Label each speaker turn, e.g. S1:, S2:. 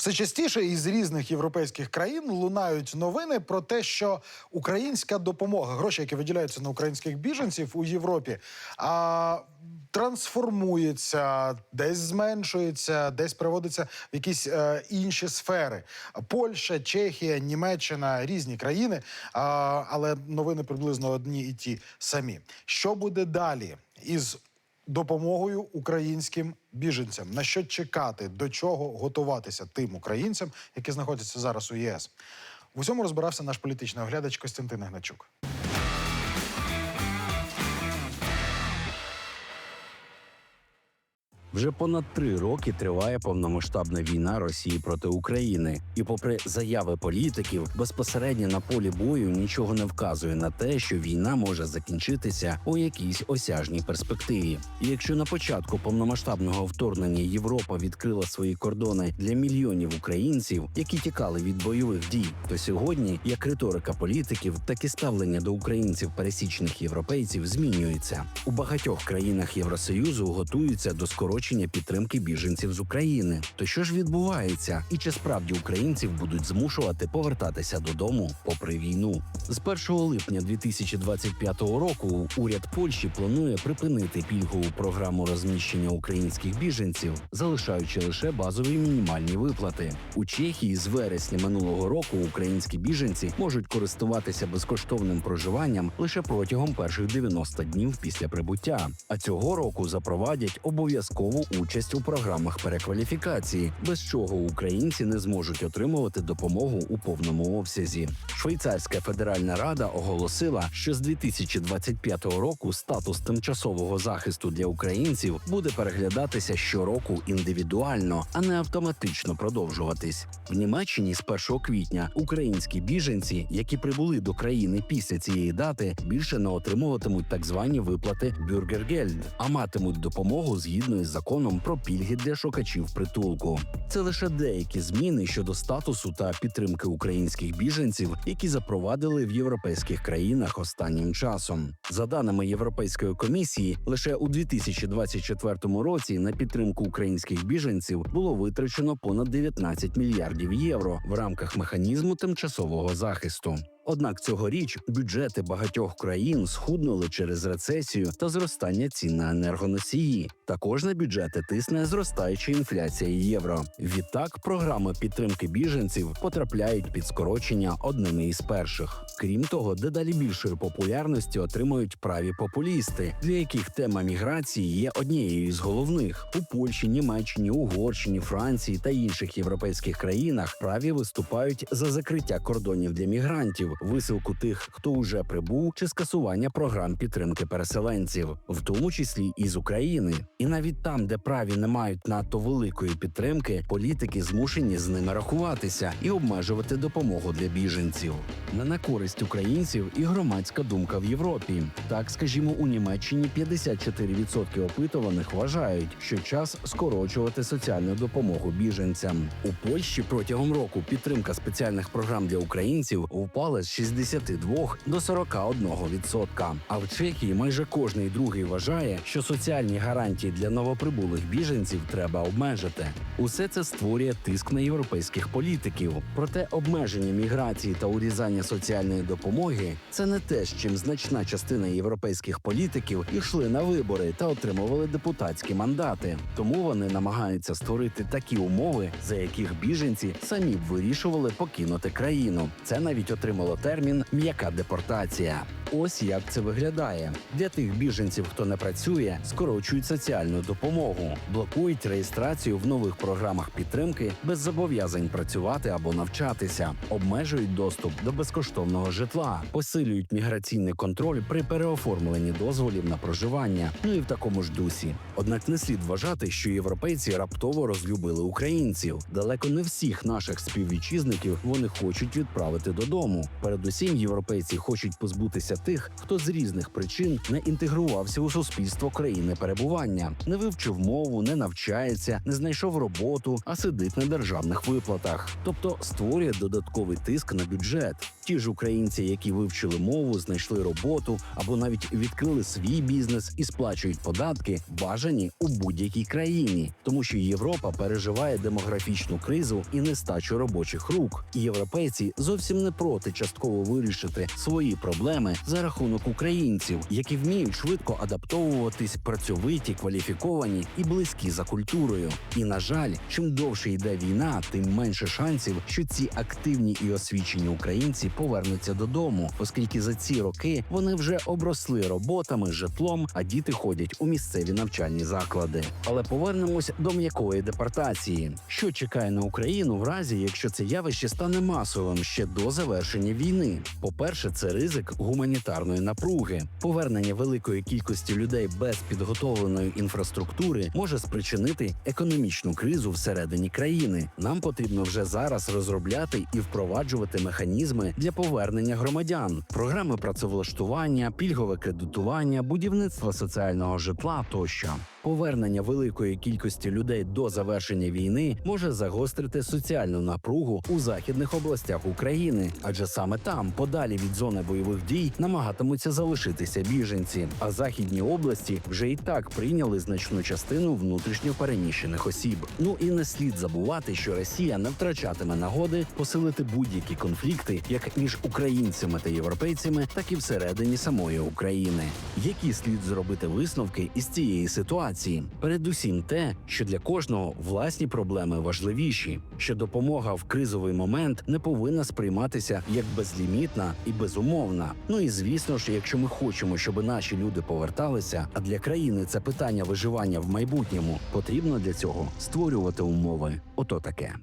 S1: Все частіше із різних європейських країн лунають новини про те, що українська допомога, гроші, які виділяються на українських біженців у Європі, а, трансформується, десь зменшується, десь переводиться в якісь е, інші сфери. Польща, Чехія, Німеччина різні країни, а, але новини приблизно одні і ті самі. Що буде далі із допомогою українським біженцям. На що чекати, до чого готуватися тим українцям, які знаходяться зараз у ЄС? В усьому розбирався наш політичний оглядач Костянтин Гначук.
S2: Вже понад три роки триває повномасштабна війна Росії проти України, і, попри заяви політиків, безпосередньо на полі бою нічого не вказує на те, що війна може закінчитися у якійсь осяжній перспективі. І якщо на початку повномасштабного вторгнення Європа відкрила свої кордони для мільйонів українців, які тікали від бойових дій, то сьогодні як риторика політиків, так і ставлення до українців пересічних європейців змінюється у багатьох країнах Євросоюзу. Готуються до скорочення підтримки біженців з України. То що ж відбувається, і чи справді українців будуть змушувати повертатися додому попри війну? З 1 липня 2025 року уряд Польщі планує припинити пільгову програму розміщення українських біженців, залишаючи лише базові мінімальні виплати. У Чехії з вересня минулого року українські біженці можуть користуватися безкоштовним проживанням лише протягом перших 90 днів після прибуття. А цього року запровадять обов'язкову участь у програмах перекваліфікації, без чого українці не зможуть отримувати допомогу у повному обсязі. Швейцарська федеральна рада оголосила, що з 2025 року статус тимчасового захисту для українців буде переглядатися щороку індивідуально, а не автоматично продовжуватись. В Німеччині з 1 квітня українські біженці, які прибули до країни після цієї дати, більше не отримуватимуть так звані виплати Бюргергельд, а матимуть допомогу згідно із про пільги для шукачів притулку. Це лише деякі зміни щодо статусу та підтримки українських біженців, які запровадили в європейських країнах останнім часом. За даними Європейської комісії, лише у 2024 році на підтримку українських біженців було витрачено понад 19 мільярдів євро в рамках механізму тимчасового захисту. Однак цьогоріч бюджети багатьох країн схуднули через рецесію та зростання цін на енергоносії. Також на бюджети тисне зростаюча інфляція євро. Відтак, програми підтримки біженців потрапляють під скорочення одними із перших. Крім того, дедалі більшої популярності отримують праві популісти, для яких тема міграції є однією із головних у Польщі, Німеччині, Угорщині, Франції та інших європейських країнах. Праві виступають за закриття кордонів для мігрантів, висилку тих, хто уже прибув, чи скасування програм підтримки переселенців, в тому числі і з України. І навіть там, де праві не мають надто великої підтримки, політики змушені з ними рахуватися і обмежувати допомогу для біженців. Не на користь українців і громадська думка в Європі. Так, скажімо, у Німеччині 54% опитуваних вважають, що час скорочувати соціальну допомогу біженцям. У Польщі протягом року підтримка спеціальних програм для українців впала з 62 до 41%. А в Чехії майже кожний другий вважає, що соціальні гарантії для новоприбулих біженців треба обмежити. Усе це створює тиск на європейських політиків. Проте обмеження міграції та урізання соціальної допомоги це не те, з чим значна частина європейських політиків йшли на вибори та отримували депутатські мандати. Тому вони намагаються створити такі умови, за яких біженці самі б вирішували покинути країну. Це навіть отримало термін м'яка депортація. Ось як це виглядає для тих біженців, хто не працює, скорочують соціальну допомогу, блокують реєстрацію в нових програмах підтримки без зобов'язань працювати або навчатися, обмежують доступ до безкоштовного житла, посилюють міграційний контроль при переоформленні дозволів на проживання. Ну і в такому ж дусі. Однак не слід вважати, що європейці раптово розлюбили українців. Далеко не всіх наших співвітчизників вони хочуть відправити додому. Передусім, європейці хочуть позбутися тих, хто з різних причин не інтегрувався у суспільство країни перебування, не вивчив мову, не навчається, не знайшов роботу, а сидить на державних виплатах, тобто створює додатковий тиск на бюджет. Ті ж українці, які вивчили мову, знайшли роботу або навіть відкрили свій бізнес і сплачують податки, бажані у будь-якій країні, тому що Європа переживає демографічну кризу і нестачу робочих рук. І європейці зовсім не проти частково вирішити свої проблеми за рахунок українців, які вміють швидко адаптовуватись, працьовиті, кваліфіковані і близькі за культурою. І на жаль, чим довше йде війна, тим менше шансів, що ці активні і освічені українці повернуться додому, оскільки за ці роки вони вже обросли роботами, житлом, а діти ходять у місцеві навчальні заклади. Але повернемось до м'якої депортації, що чекає на Україну в разі, якщо це явище стане масовим ще до завершення війни. По-перше, це ризик гуманітарної напруги. Повернення великої кількості людей без підготовленої інфраструктури може спричинити економічну кризу всередині країни. Нам потрібно вже зараз розробляти і впроваджувати механізми для повернення громадян, програми працевлаштування, пільгове кредитування, будівництво соціального житла тощо. Повернення великої кількості людей до завершення війни може загострити соціальну напругу у західних областях України, адже саме там, подалі від зони бойових дій, намагатимуться залишитися біженці. А західні області вже і так прийняли значну частину внутрішньо переміщених осіб. Ну і не слід забувати, що Росія не втрачатиме нагоди посилити будь-які конфлікти як між українцями та європейцями, так і всередині самої України. Які слід зробити висновки із цієї ситуації? Передусім, те, що для кожного власні проблеми важливіші, що допомога в кризовий момент не повинна сприйматися як безлімітна і безумовна. Ну і звісно ж, якщо ми хочемо, щоб наші люди поверталися, а для країни це питання виживання в майбутньому, потрібно для цього створювати умови. Ото таке.